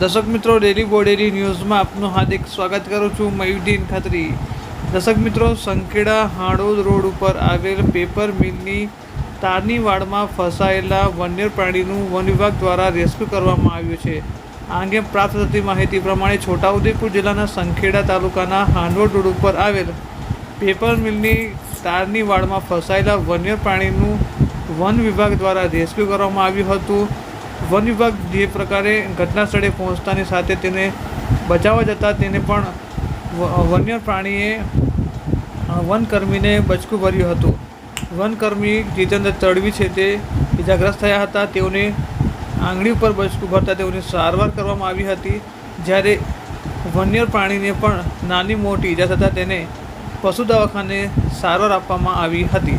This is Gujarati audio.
દર્શક મિત્રો ડેલી બોડેલી ન્યૂઝમાં આપનું હાર્દિક સ્વાગત કરું છું મયુદ્દીન ખત્રી. દર્શક મિત્રો, સંખેડા હાડોદ રોડ ઉપર આવેલ પેપર મિલની તારની વાડમાં ફસાયેલા વન્ય પ્રાણીનું વન વિભાગ દ્વારા રેસ્ક્યુ કરવામાં આવ્યું છે. આ અંગે પ્રાપ્ત થતી માહિતી પ્રમાણે છોટાઉદેપુર જિલ્લાના સંખેડા તાલુકાના હાંડોડ રોડ ઉપર આવેલ પેપર મિલની તારની વાડમાં ફસાયેલા વન્ય પ્રાણીનું વન વિભાગ દ્વારા રેસ્ક્યુ કરવામાં આવ્યું હતું. વન વિભાગ જે પ્રકારે ઘટના સ્થળે પહોંચતાની સાથે તેને બચાવવા જતાં તેને પણ વન્ય પ્રાણીએ વનકર્મીને બચકું ભર્યું હતું. વનકર્મી જીતેન્દ્ર તડવી છે તે ઇજાગ્રસ્ત થયા હતા. તેઓને આંગળી ઉપર બચકું ભરતા તેઓની સારવાર કરવામાં આવી હતી. જ્યારે વન્ય પ્રાણીને પણ નાની મોટી ઈજા થતાં તેને પશુ દવાખાને સારવાર આપવામાં આવી હતી.